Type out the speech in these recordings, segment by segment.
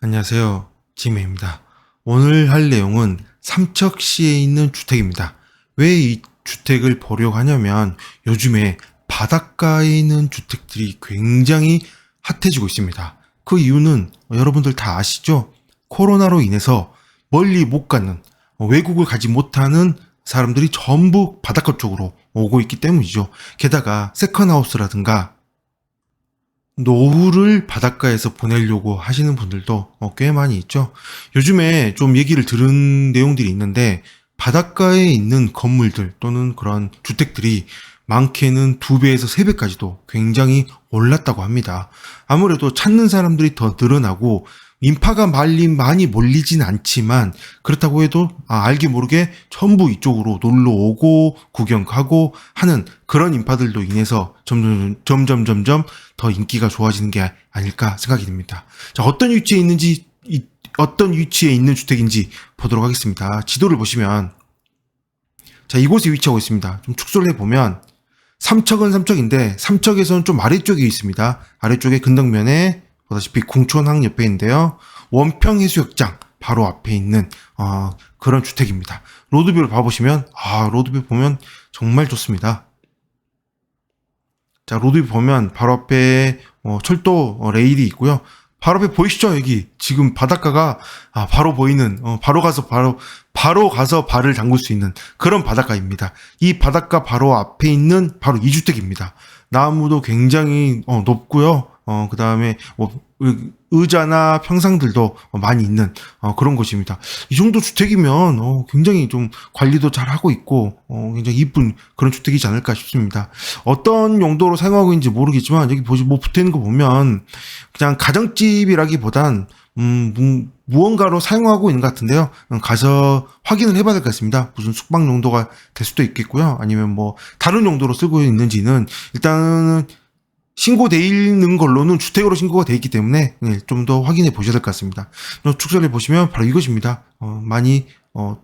안녕하세요. 지메입니다. 오늘 할 내용은 삼척시에 있는 주택입니다. 왜 이 주택을 보려고 하냐면 요즘에 바닷가에 있는 주택들이 굉장히 핫해지고 있습니다. 그 이유는 여러분들 다 아시죠? 코로나로 인해서 멀리 못 가는 외국을 가지 못하는 사람들이 전부 바닷가 쪽으로 오고 있기 때문이죠. 게다가 세컨하우스라든가 노후를 바닷가에서 보내려고 하시는 분들도 어, 꽤 많이 있죠. 요즘에 좀 얘기를 들은 내용들이 있는데 바닷가에 있는 건물들 또는 그런 주택들이 많게는 두 배에서 세 배까지도 굉장히 올랐다고 합니다. 아무래도 찾는 사람들이 더 늘어나고 인파가 많이 많이 몰리진 않지만 그렇다고 해도 아, 알게 모르게 전부 이쪽으로 놀러 오고 구경 가고 하는 그런 인파들로 인해서 점점 점점 점점 더 인기가 좋아지는 게 아닐까 생각이 듭니다. 자 어떤 위치에 있는지 이- 어떤 위치에 있는 주택인지 보도록 하겠습니다. 지도를 보시면 자 이곳에 위치하고 있습니다. 좀 축소를 해 보면 삼척은 삼척인데 삼척에서는 좀 아래쪽에 있습니다. 아래쪽에 근덕면에 보다시피 궁촌항 옆에 있는데요. 원평 해수욕장 바로 앞에 있는 어, 그런 주택입니다. 로드뷰를 봐보시면 아 로드뷰 보면 정말 좋습니다. 자 로드뷰 보면 바로 앞에 어, 철도 어, 레일이 있고요. 바로 앞에 보이시죠 여기 지금 바닷가가 아, 바로 보이는 어, 바로 가서 바로 바로 가서 발을 담글 수 있는 그런 바닷가입니다. 이 바닷가 바로 앞에 있는 바로 이 주택입니다. 나무도 굉장히 어, 높고요. 어, 그 다음에 뭐 의- 의자나 평상들도 어, 많이 있는 어, 그런 곳입니다. 이 정도 주택이면 어, 굉장히 좀 관리도 잘 하고 있고 어, 굉장히 이쁜 그런 주택이지 않을까 싶습니다. 어떤 용도로 사용하고 있는지 모르겠지만 여기 보시 뭐 붙어 있는 거 보면 그냥 가정집이라기보단 음, 무, 무언가로 사용하고 있는 것 같은데요. 음, 가서 확인을 해봐야 될 것 같습니다. 무슨 숙박 용도가 될 수도 있겠고요. 아니면 뭐 다른 용도로 쓰고 있는지는 일단은 신고돼 있는 걸로는 주택으로 신고가 돼 있기 때문에 네, 좀더 확인해 보셔야 될 것 같습니다. 어, 축소를 보시면 바로 이것입니다. 어, 많이 어,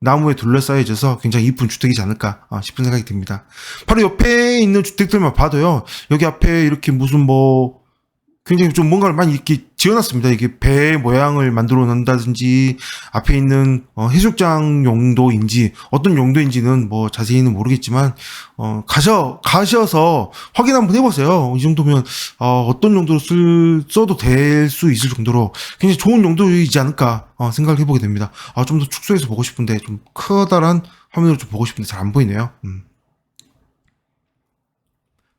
나무에 둘러싸여 있어서 굉장히 이쁜 주택이지 않을까 어, 싶은 생각이 듭니다. 바로 옆에 있는 주택들만 봐도요. 여기 앞에 이렇게 무슨 뭐 굉장히 좀 뭔가를 많이 이렇게 지어놨습니다. 이게 배 모양을 만들어 놓는다든지 앞에 있는 어, 해수욕장 용도인지 어떤 용도인지는 뭐 자세히는 모르겠지만 어, 가셔 가셔서 확인 한번 해보세요. 이 정도면 어, 어떤 용도로 쓸 써도 될 수 있을 정도로 굉장히 좋은 용도이지 않을까 어, 생각을 해보게 됩니다. 아, 좀 더 축소해서 보고 싶은데 좀 커다란 화면으로 좀 보고 싶은데 잘 안 보이네요. 음.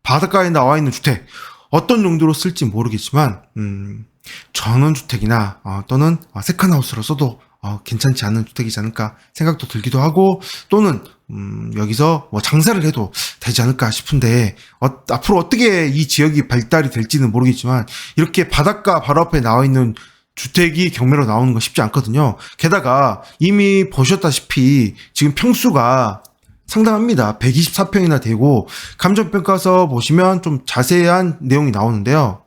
바닷가에 나와 있는 주택 어떤 용도로 쓸지 모르겠지만 음, 전원주택이나 어, 또는 어, 세컨하우스로 써도 어, 괜찮지 않은 주택이지 않을까 생각도 들기도 하고 또는 음, 여기서 뭐 장사를 해도 되지 않을까 싶은데 어, 앞으로 어떻게 이 지역이 발달이 될지는 모르겠지만 이렇게 바닷가 바로 앞에 나와 있는 주택이 경매로 나오는 건 쉽지 않거든요. 게다가 이미 보셨다시피 지금 평수가 상당합니다. 124평이나 되고 감정평가서 보시면 좀 자세한 내용이 나오는데요.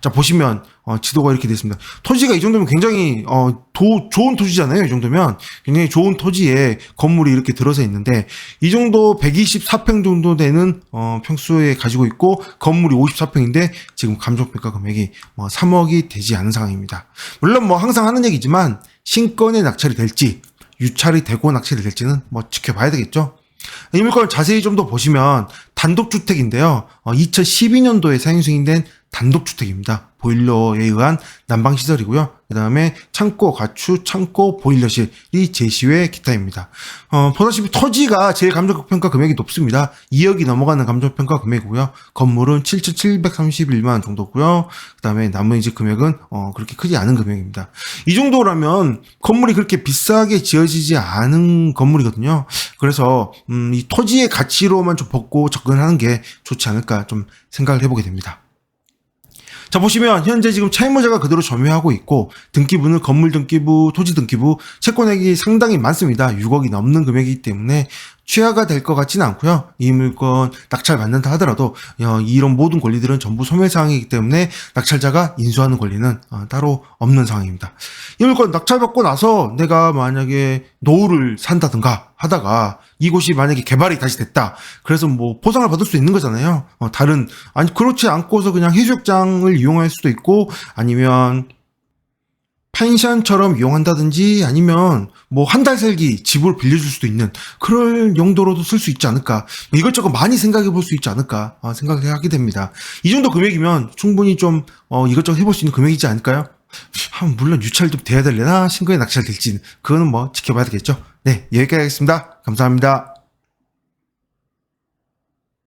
자 보시면 어, 지도가 이렇게 되어 있습니다. 토지가 이 정도면 굉장히 어, 도, 좋은 토지잖아요. 이 정도면 굉장히 좋은 토지에 건물이 이렇게 들어서 있는데 이 정도 124평 정도 되는 어, 평수에 가지고 있고 건물이 54평인데 지금 감정평가 금액이 뭐 3억이 되지 않은 상황입니다. 물론 뭐 항상 하는 얘기지만 신권에 낙찰이 될지 유찰이 되고 낙찰이 될지는 뭐 지켜봐야 되겠죠. 이 물건 자세히 좀 더 보시면 단독주택인데요. 2012년도에 사용 승인된 단독주택입니다. 보일러에 의한 난방시설이고요. 그 다음에 창고, 가축, 창고, 보일러실이 제시외 기타입니다. 어, 보다시피 토지가 제일 감정평가 금액이 높습니다. 2억이 넘어가는 감정평가 금액이고요. 건물은 7,731만 정도고요. 그 다음에 나머지 금액은 어, 그렇게 크지 않은 금액입니다. 이 정도라면 건물이 그렇게 비싸게 지어지지 않은 건물이거든요. 그래서 음, 이 토지의 가치로만 좀 벗고 접근하는 게 좋지 않을까 좀 생각을 해보게 됩니다. 자 보시면 현재 지금 채무자가 그대로 점유하고 있고 등기부는 건물 등기부, 토지 등기부, 채권액이 상당히 많습니다. 6억이 넘는 금액이기 때문에 취하가 될 것 같지는 않고요. 이 물건 낙찰 받는다 하더라도 어, 이런 모든 권리들은 전부 소멸 사항이기 때문에 낙찰자가 인수하는 권리는 어, 따로 없는 상황입니다. 이 물건 낙찰 받고 나서 내가 만약에 노후를 산다든가 하다가 이곳이 만약에 개발이 다시 됐다. 그래서 뭐 보상을 받을 수 있는 거잖아요. 어, 다른 아니 그렇지 않고서 그냥 해수욕장을 이용할 수도 있고 아니면 펜션처럼 이용한다든지 아니면 뭐 한 달 살기 집을 빌려줄 수도 있는 그럴 용도로도 쓸 수 있지 않을까 이것저것 많이 생각해 볼 수 있지 않을까 어, 생각을 하게 됩니다. 이 정도 금액이면 충분히 좀 어, 이것저것 해볼 수 있는 금액이지 않을까요? 아, 물론 유찰도 돼야 되려나 신고에 낙찰될지는 그거는 뭐 지켜봐야 되겠죠. 네 여기까지 하겠습니다. 감사합니다.